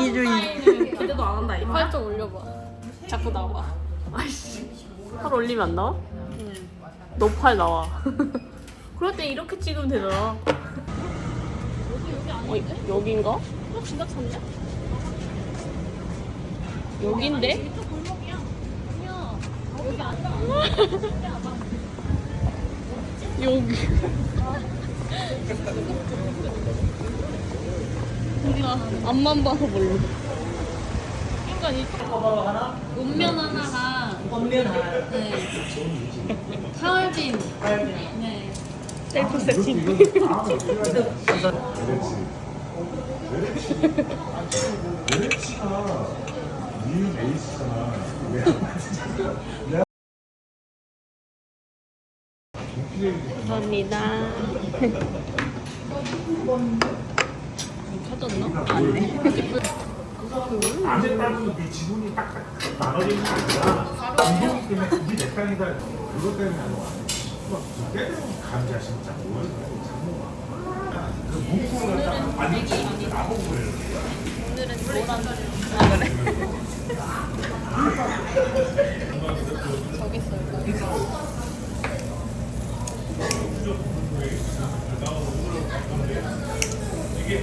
이기주의. 기대도 안 한다 이거 팔좀 올려봐. 자꾸 나와. 아이씨. 팔 올리면 안 나와? 너팔 나와. 그럴 때 이렇게 찍으면 되잖아 어, 여긴가? 어 진짜 찾네 여긴데? 여기 우리가 앞만 봐서 몰라. 그러니까 이 온면 하나랑 원면 하나. 네. 가을빈. 네. 셀프 세팅. 메르치가 니 베이스잖아. 왜 감사합니다. 찾았나? 안 돼. 안에 따라서 네 지분이 딱 나눠지는 게 아니라 운동이기 때문에 그게 내 땅이다. 그것 때문에 하는 거 아니야. 그때는 감자 진짜 뭐야? 장모가. 그 문구를 갖다가 만들지 나보고 그래. 오늘은. 아, 그래? 저기 있어요. 왜?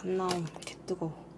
갓 나옴. 개 뜨거. 아.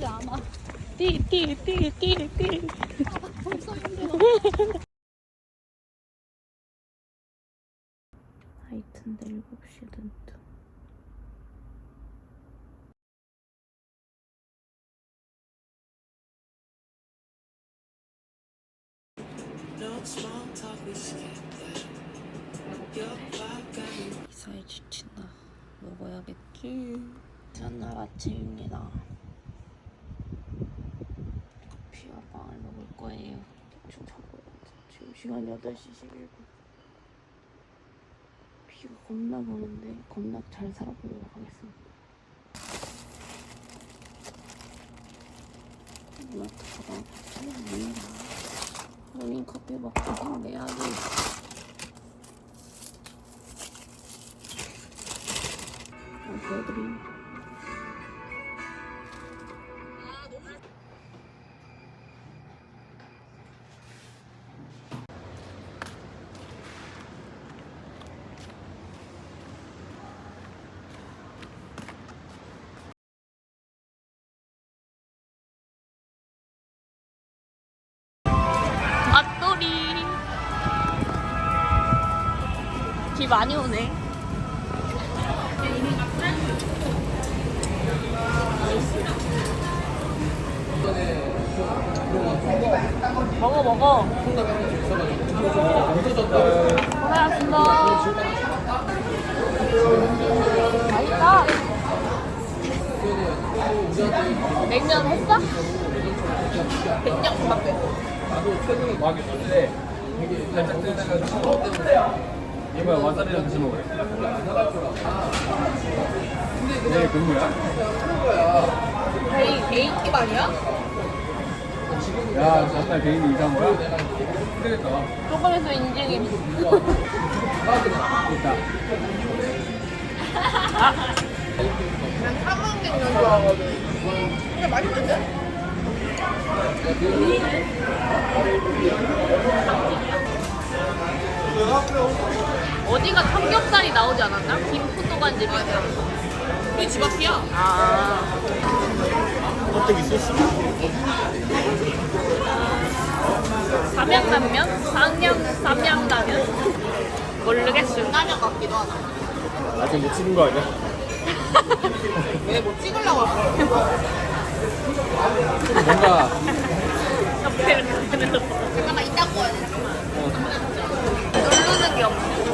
올라가지 않아. 뛰. 벌써 힘들어. 하이튼데 7시 든트. 이사에 지친다. 먹어야겠지. 전날 아침입니다. 거예요. 대충 자고 지금 시간 8시 11분. 비가 겁나 보는데 겁나 잘 살아보도록 하겠습니다. 마트 가방 찾아봅니다. 모닝 커피 먹고. 어, 보여드림. 앞돌 많이 오네. 먹어 먹어. 고생하셨습니다. 맛있다. 냉면 했어? 백장국밥에. 막이 쏠때 살짝 뜨다가 이거야 와사비랑 같이 먹어요 네 근무야? 개인 개인집 아니야? 야 정말 개인이 이상한 거야? 힘들겠다 조금 있으면 인증임. 있다 어디가 삼겹살이 나오지 않았나? 김포도간집이 우리 집 앞이야. 아. 껍데기 소스 삼양라면? 삼양 삼양라면? 모르겠어. 라면 같기도 하다. 아직 못 찍은 거 아니야? 왜뭐 찍으려고 하고? 뭔가 옆에 이렇게. 잠깐만 이따 구워야 돼. 누르는 게 없어.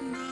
아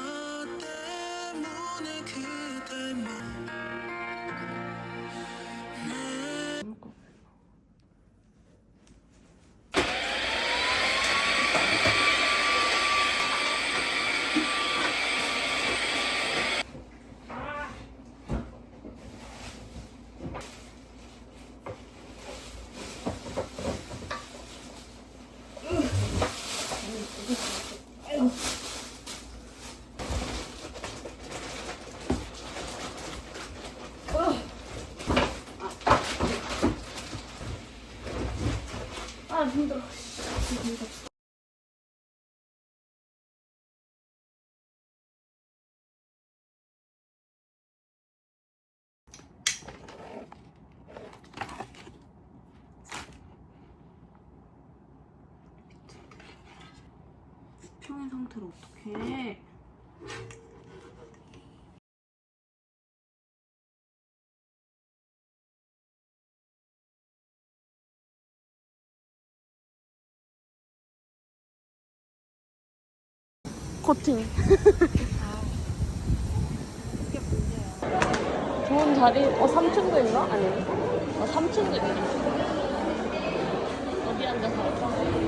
수평의 상태를 어떻게 해? 코팅. 좋은 자리, 어, 3층도 있나? 아니, 어, 3층도 있네. 어디 앉아서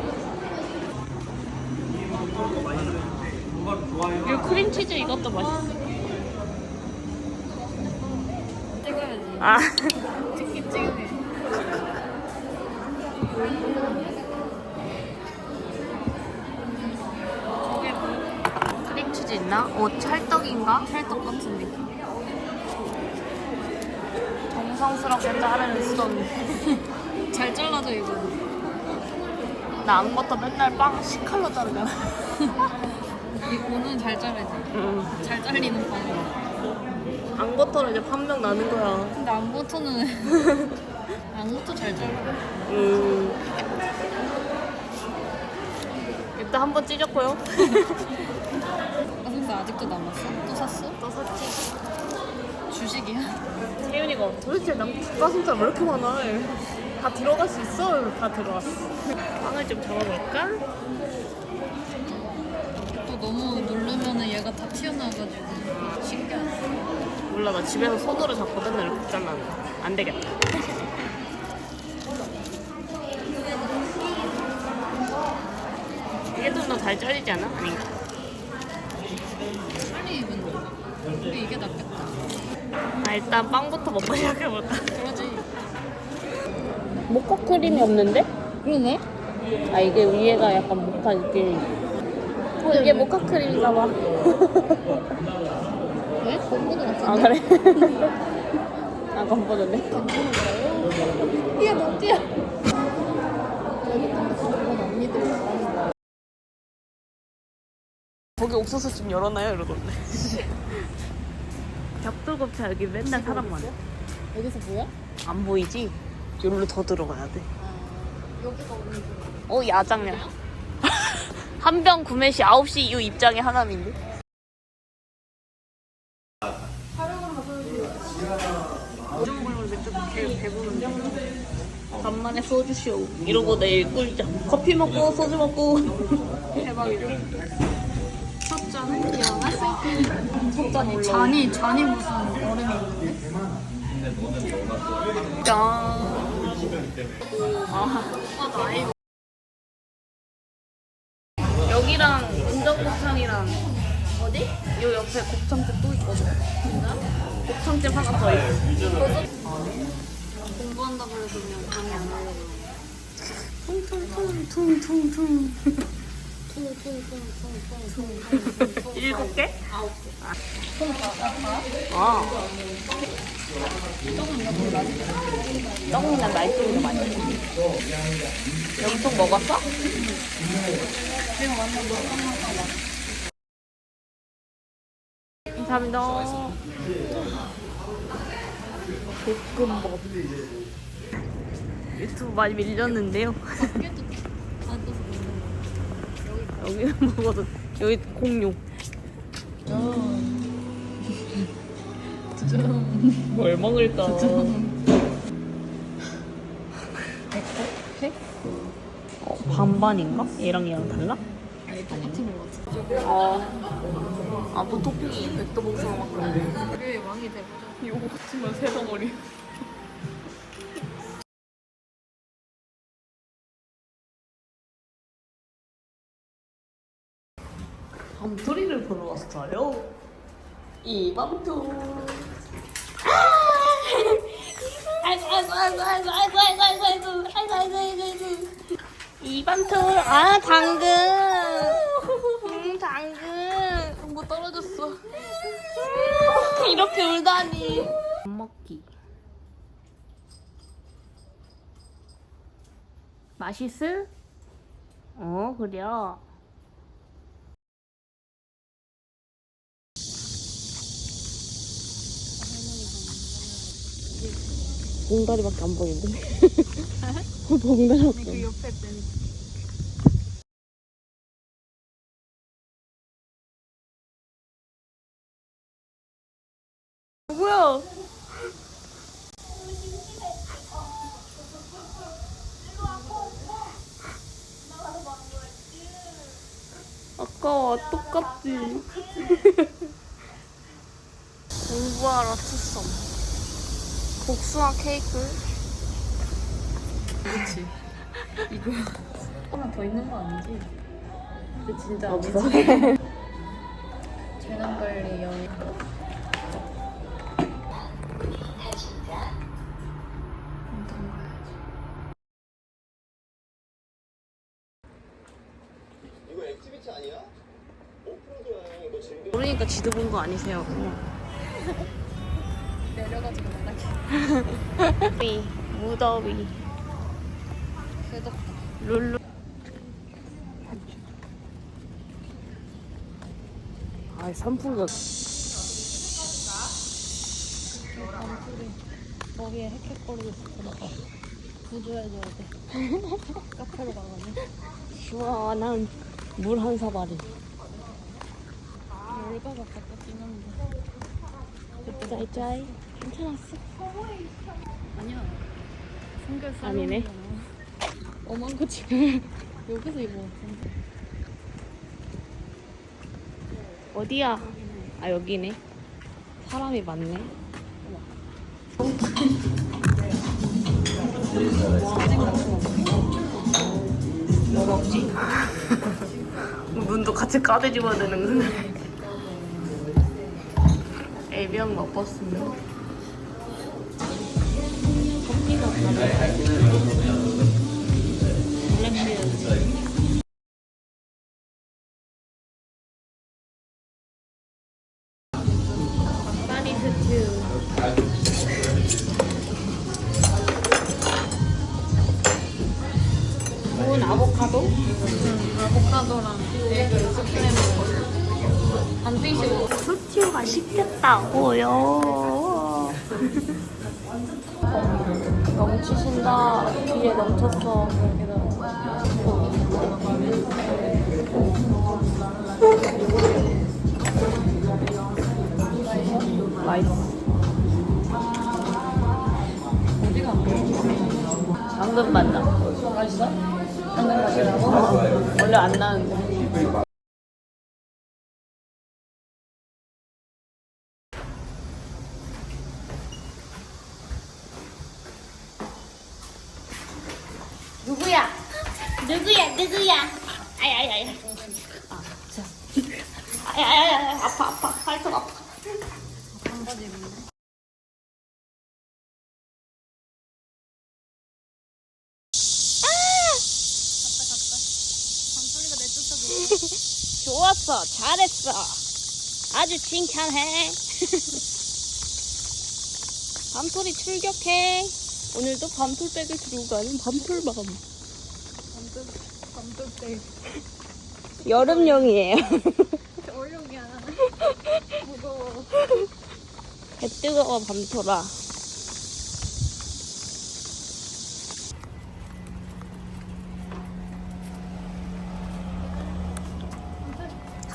할까? 이 크림치즈 이것도 맛있어. 찍어야지. 아. 찍기 찍네. 저게 뭐? 크림치즈 있나? 어, 찰떡인가? 찰떡 같은 느낌. 정성스럽게 자르는 수던. 잘 잘라져, 이거. 나 아무것도 맨날 빵 시칼로 자르잖아. 이거는 잘 잘라야지. 응. 잘 잘리는 방법. 앙버터는 이제 판명 나는 거야. 근데 안버터는 안버터 잘 잘라. 음. 일단 한번 찢었고요. 아 근데 아직도 남았어? 또 샀어? 또 샀지. 주식이야? 혜윤이가 도대체 남 닭가슴살 왜 이렇게 많아? 다 들어갈 수 있어? 다 들어갔어. 빵을 좀 잡아볼까? 또 너무 누르면은 얘가 다 튀어나와가지고 신기하네. 몰라 나 집에서 손으로 잡고 맨날 이렇게 잘라는 안 되겠다. 이게 좀 더 잘 잘리지 않아? 아닌가? 빨리 입은 근데 이게 낫겠다. 아 일단 빵부터 먹고 시작해볼까? 모카 크림이 없는데? 그러네? 아 이게 위에가 약간 모카 느낌이 어 이게 모카 크림인가 봐. 왜? 건보도 같은데? 아 그래? 아 건보는데? 이게 믿어. 거기 옥수수 집 열어놔요 이러던데. 벽돌곱차 여기 맨날 사람 많아. 여기서 뭐야? 안 보이지? 여기로 더 들어가야 돼. 여기가 오는 어 야장면. 한병 구매 시 9시 이후 입장이 하남인데. 요즘 먹으면 맥주 배- 배부른데. 간만에 소주 쇼. 이러고 내일 꿀자. 커피 먹고 소주 먹고. 대박이죠. 첫 잔은 때. 첫잔 올라. 잔이 잔이 무슨 얼음이 있는데? 짠. 아. 아 나이 여기랑 운전곱창이랑 어디? 요 옆에 곱창집 또 있거든. 진짜? 곱창집 하나 더 있어. 공부한다고 해서 그냥 강의 안 하려고. 퉁퉁퉁퉁퉁퉁. 퉁퉁퉁퉁퉁퉁. 일곱 개? 아홉 개. 아. 떡이나 말뚝이 맛있어. 여기 또 먹었어? 감사합니다. 볶음밥. 유튜브 많이 밀렸는데요. 여기는 먹어도 여기 공룡. 뭘 먹을까? 어, 반반인가? 얘랑 얘랑 달라? 아니 똑같은 거 같아. 어. 아, 뭐 토핑이 백도 복숭아 막 그런 거. 우리 왕이 돼보자. 이거 같으면 세 덩어리. 밤토리를 보러 왔어요. 이 밤토. 아이고 아이고 아이고 아이고 아이고 아이고 아이고 아이고 아이고 아이고 아이고 아이고 이 밤토 아 당근 음 당근 뭐 떨어졌어 이렇게 울다니 밥 먹기 맛있을? 어 그래 봉다리밖에 안 보이는데. 봉다리밖에 그 옆에 뺀. 뭐야? 아까와 똑같지. 공부하러 투썸 복숭아 케이크 그렇지. 이거 하나 더 있는 거 아니지? 근데 진짜 어디서? 무서워 재난 관리 연. 모르니까 지도 본 거 아니세요. 위 무더위 그래도 룰루 아 선풍기 머리에 헥헥거리고 있었구나. 구조해줘야 돼. 카페로 가가지고. 시원한 물 한 사발이 열받아 바꿨긴 한데. 짜이짜이. 괜찮았어? 아니야. 삼겹살. 아니네. 어만 거 지금 여기서 입어. 어디야? 아 여기네. 사람이 많네. 뭐 먹지? 눈도 같이 까대집어야 되는 건데. 애비형 먹었으면. 아보카도? 아보카도랑 에그 스프레드 반드시 스튜 맛있겠다고요. 넘치신다. 뒤에 넘쳤어. 맛있어. 어디가 안 보여? 당근 맛 나. 맛있어? 맛이라고? 원래 안 나는데. 누구야? 누구야? 누구야? 아야야야. 아, 자. 아야야야. 아파 아파. 발톱 아파. 반바지 입네. 좋았어. 잘했어. 아주 칭찬해. 밤톨이 출격해. 오늘도 밤톨백을 들고 가는 밤톨밤. 반듯 반듯대. 여름용이에요. 얼룩이야. 무거워. 배 뜨거워 밤톨아.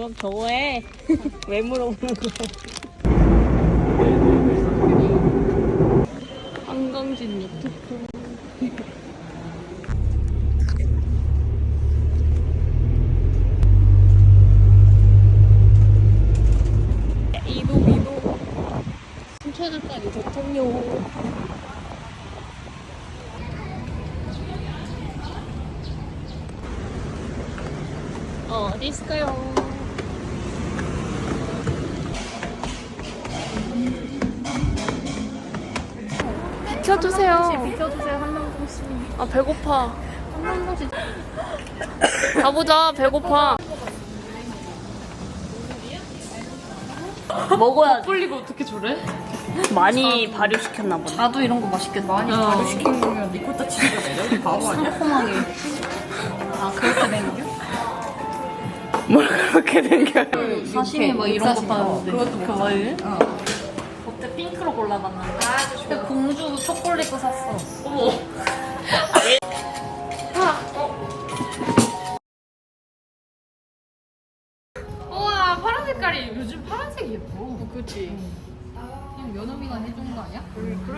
그럼 저거 해. 왜 물어보는 거야? 한강진 유튜브. 이도 이도 순천까지 대통령 어, 있을까요? 비켜주세요. 비켜주세요 한 명씩. 아 배고파. 한 명씩. 가보자. 배고파. 먹어야 뿔리고 어떻게 저래? 많이 발효시켰나 보네. 나도 이런 거 맛있겠다. 많이 어. 발효시키면 리코타 치즈가 내려? 바보 아니야? 상콤하게. 아 그렇게 생겨? 뭘 그렇게 된겨? 사시미 막 이런 거 파는데. 그것도 그거예요? 그때 핑크로 골라봤는데. 그 공주 초콜릿도 샀어. 어머. 우와 파란 색깔이 요즘 파란색이 예뻐. 그치.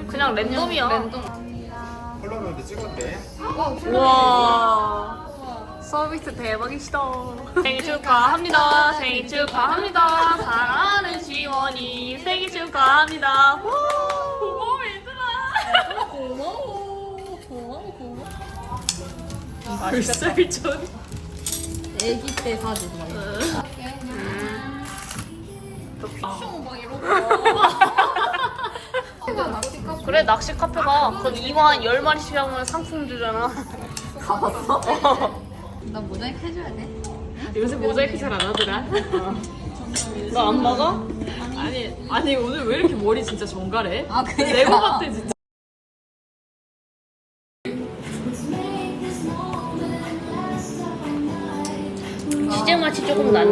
그냥 랜덤이야. 랜덤. 컬러로도 찍었대. 우와. 서비스 대박이시다. 생일 축하합니다. 생일 축하합니다. 사랑하는 지원이 생일 축하합니다. 후. 고마워. 고마워. 고마워, 고마워. 불살 전. 애기 때 사진 막 이런 그래 낚시 카페가 거기 이만 10마리씩 하면 상품 주잖아. 가봤어? 나 모자이크 해줘야 돼. 요새 모자이크 잘 안 하더라. 너 안 먹어? 아니 아니 오늘 왜 이렇게 머리 진짜 정갈해? 아, 그니까. 레고 같아 진짜.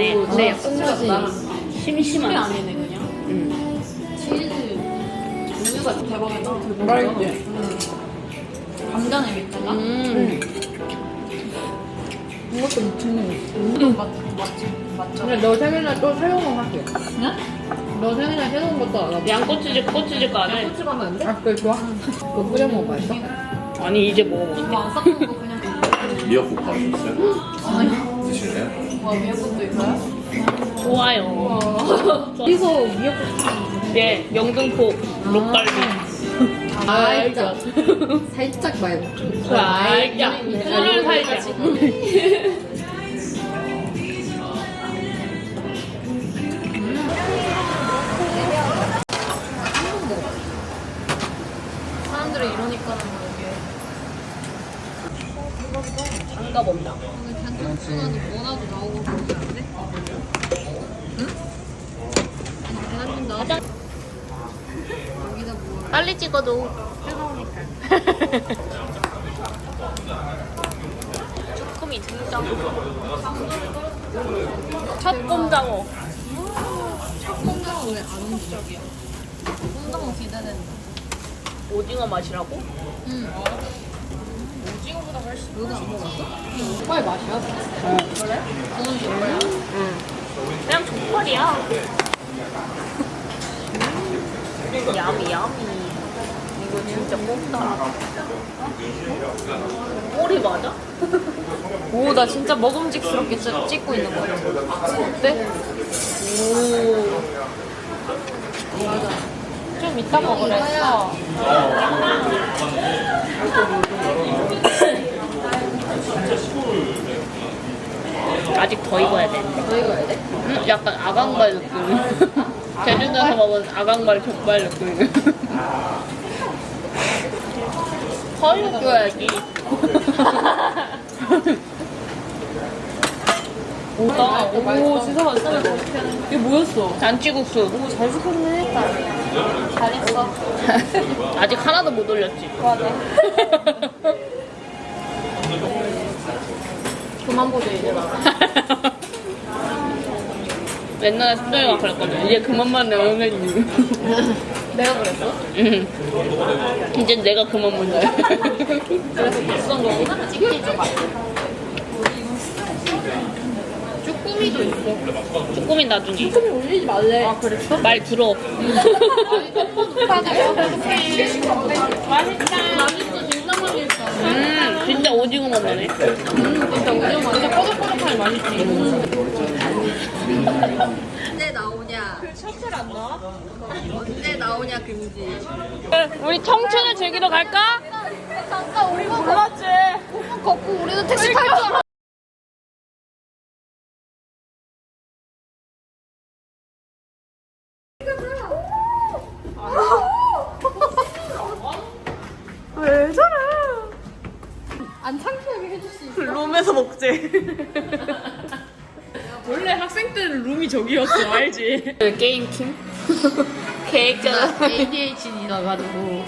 근데 약간 끝나지. 심심한. 아니네 그냥. 치즈 종류가 대박이다. 맛있지? 감자는 밑에가? 음. 이것도 미친놈 있어. 음. 맞 맞지 맞죠. 근데 너 생일날 또 새로운 거 할게. 응? 너 생일날 새로운 것도 알아. 양꼬치즈 꼬치즈 까네. 고추 가면 안 돼? 아, 그래, 좋아? 그거 뿌려 먹어봤어? 아니 이제. 이거 안 섞은 거 그냥. 미역국 가져오셨어요? 드실래요? 와 미역국도 있어요? 좋아요. 어디서 미역국 네 영등포 록갈비. 살짝. 살짝 말고. 살짝. 꿀을 살짝. 사람들이 이러니까는 뭐 이게. 장갑 없나? 오늘 단톡방에도 뭐라도 나오고 그러지 않네? 응? 대한민국 나자. 여기다 뭐. 빨리 찍어도 뜨거우니까. 쭈꾸미 등장. 첫 꼼장어. 콩장어 왜안 온적이야? 콩장어 기대된다. 오징어 맛이라고? 응. 오징어보다 훨씬. 너도 안 먹었어? 족발 맛이야? 그래? 그건 족발이야? 응. 그냥 족발이야. 음, 야미 야미. 이거 진짜 꼽다. 꼬리 맞아? 오 나 진짜 먹음직스럽게 찍- 찍고 있는 거 같아. 어때? 오. 좀 이따 먹으랬어. 아직 더 익어야 돼. 더 익어야 돼? 음, 약간 아강발 느낌. 제주도에서 먹은 아강발 족발 느낌. 더 익혀야지. 오다. 오 진짜 맛있어. 이게 뭐였어? 잔치국수. 오 잘 시켰네. 잘했어. 아직 하나도 못 올렸지. 맞아. 그만 보자 이제 나. 옛날에 수정이가 그랬거든. 이제 그만만 내면 내가 그랬어? 응. 이제 내가 그만 본다. 그래서 비싼 거구나. 찍기 좀 쭈꾸미도 있어. 쭈꾸미 나중에. 쭈꾸미 올리지 말래. 아 그랬어? 말 들어. 맛있어, 진짜 맛있어. 음, 진짜 오징어만 나네. 진짜 오징어 진짜 꼬적꼬적하니 맛있지. 언제 나오냐? 셔틀 안 나와? 언제 나오냐 금지. 우리 청춘을 즐기러 갈까? 잠깐 몰랐지. 걷고 우리도 택시 탈 줄 저기였어, 알지? 게임 킹? 계획자. ADHD라 가지고.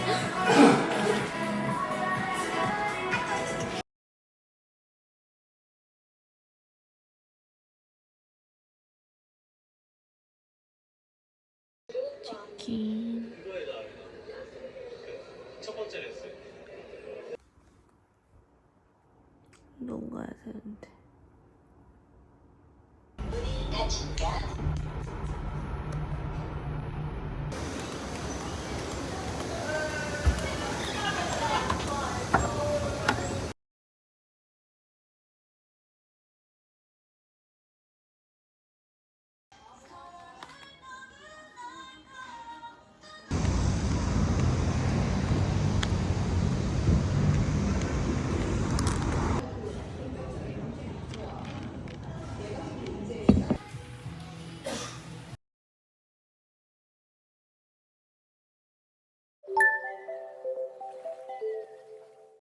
너무 가야 되는데. Gatilhado.